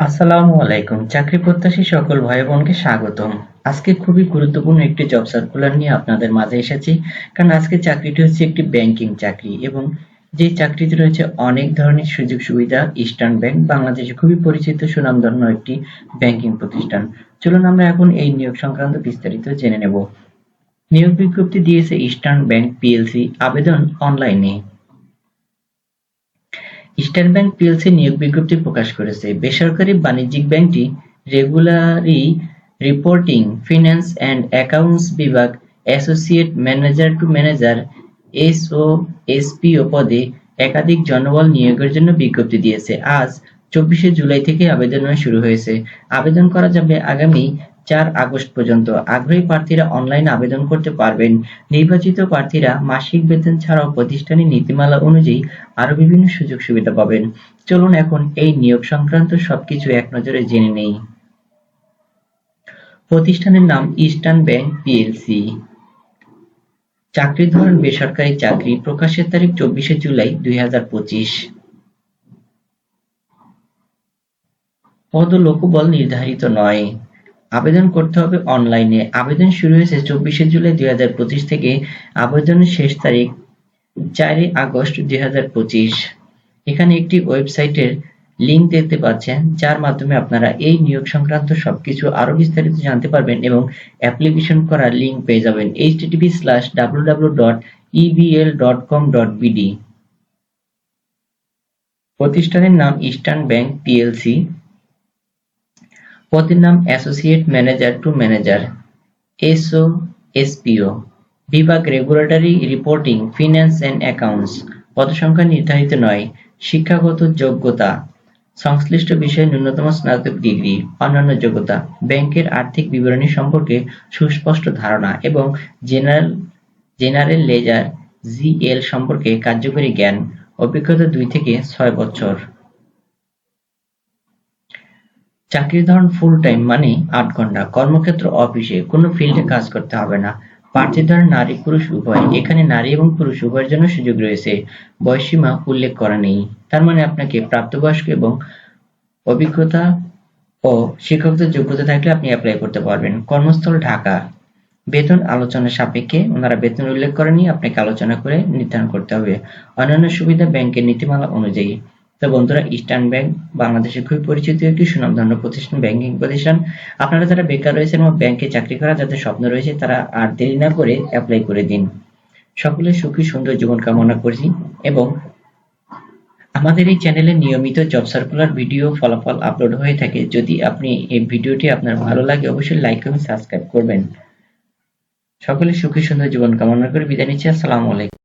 আসসালামু আলাইকুম। চাকরি প্রত্যাশী সকল ভাই বোনকে স্বাগতম। আজকে খুবই গুরুত্বপূর্ণ একটি জব সার্কুলার নিয়ে আপনাদের মাঝে এসেছি, কারণ আজকে চাকরিটি হচ্ছে একটি ব্যাংকিং চাকরি এবং যে চাকরিতে রয়েছে অনেক ধরনের সুযোগ সুবিধা ইস্টার্ন ব্যাংক বাংলাদেশে খুবই পরিচিত সুনামধন্য একটি ব্যাংকিং প্রতিষ্ঠান। চলুন আমরা এখন এই নিয়োগ সংক্রান্ত বিস্তারিত জেনে নেব। নিয়োগ বিজ্ঞপ্তি দিয়েছে ইস্টার্ন ব্যাংক পিএলসি আবেদন অনলাইনে ইস্টার্ন ব্যাংক পিএলসি নিয়োগ বিজ্ঞপ্তি প্রকাশ করেছে। বেসরকারি বাণিজ্যিক ব্যাংকটি regularly reporting, finance and accounts বিভাগ, associate manager to manager SO SPO পদে একাধিক জনবল নিয়োগের জন্য বিজ্ঞপ্তি দিয়েছে। আজ, চব্বিশে জুলাই থেকে আবেদন শুরু হয়েছে। আবেদন করা যাবে আগামী চার আগস্ট পর্যন্ত আগ্রহী প্রার্থীরা অনলাইনে আবেদন করতে পারবেন। নির্বাচিত প্রার্থীরা মাসিক বেতন ছাড়াও প্রতিষ্ঠানের নীতিমালা অনুযায়ী আরও বিভিন্ন সুযোগ সুবিধা পাবেন। চলুন এখন এই নিয়োগ সংক্রান্ত সবকিছু এক নজরে জেনে নেই। প্রতিষ্ঠানের নাম ইস্টার্ন ব্যাংক পিএলসি। চাকরির ধরন বেসরকারি চাকরি প্রকাশের তারিখ চব্বিশে জুলাই দুই হাজার পঁচিশ। পদ লোকবল নির্ধারিত নয়। আবেদন করতে হবে অনলাইনে। আবেদন শুরু হয়েছে চব্বিশে জুলাই দুই হাজার পঁচিশ থেকে। আবেদনের শেষ তারিখ চারই আগস্ট দুই হাজার পঁচিশ। এখানে একটি ওয়েবসাইটের লিঙ্ক দেখতে পাচ্ছেন, যার মাধ্যমে আপনারা এই নিয়োগ সংক্রান্ত সবকিছু আরও বিস্তারিত জানতে পারবেন এবং অ্যাপ্লিকেশন করার লিঙ্ক পেয়ে যাবেন। HTTP slash W W dot EBL dot com dot BD প্রতিষ্ঠানের নাম ইস্টার্ন ব্যাংক পিএলসি। পদের নাম associate manager to manager SO SPO বিভাগ regulatory reporting finance and accounts পদসংখ্যা নির্ধারিত নয়, শিক্ষাগত যোগ্যতা, সংশ্লিষ্ট বিষয়ে ন্যূনতম স্নাতক ডিগ্রি, অন্যান্য যোগ্যতা, ব্যাংকের আর্থিক বিবরণী সম্পর্কে সুস্পষ্ট ধারণা এবং জেনারেল জেনারেল লেজার জিএল সম্পর্কে কার্যকরী জ্ঞান, অভিজ্ঞতা দুই থেকে ছয় বছর। চাকরির ধরন ফুল টাইম মানে আট ঘণ্টা। কর্মক্ষেত্র অফিসে কোনো ফিল্ডে কাজ করতে হবে না। প্রার্থীর ধরন নারী, পুরুষ, উভয়। এখানে নারী এবং পুরুষ উভয়ের জন্য সুযোগ রয়েছে। বয়সীমা উল্লেখ করা নেই। তার মানে আপনাকে প্রাপ্তবয়স্ক এবং অভিজ্ঞতা ও শিক্ষকদের যোগ্যতা থাকলে আপনি অ্যাপ্লাই করতে পারবেন। কর্মস্থল, ঢাকা। বেতন আলোচনা সাপেক্ষে ওনারা বেতন উল্লেখ করেনি আপনাকে আলোচনা করে নির্ধারণ করতে হবে। অন্যান্য সুবিধা ব্যাংকের নীতিমালা অনুযায়ী। তো বন্ধুরা ইস্টার্ন ব্যাংক বাংলাদেশের খুবই পরিচিত একটি সুনামধন্য প্রতিষ্ঠান ব্যাংকিং প্রতিষ্ঠান। আপনারা যারা বেকার রয়েছেন এবং ব্যাংকে চাকরি করা যাদের স্বপ্ন রয়েছে, তারা আর দেরি না করে অ্যাপ্লাই করে দিন। সকলের সুখী, সুন্দর জীবন কামনা করছি এবং আমাদের এই চ্যানেলে নিয়মিত জব সার্কুলার ভিডিও ফলাফল আপলোড হয়ে থাকে। যদি আপনি এই ভিডিওটি আপনার ভালো লাগে, অবশ্যই লাইক এবং সাবস্ক্রাইব করবেন। সকলে সুখী, সুন্দর জীবন কামনা করে বিদায় নিচ্ছি। আসসালামু আলাইকুম।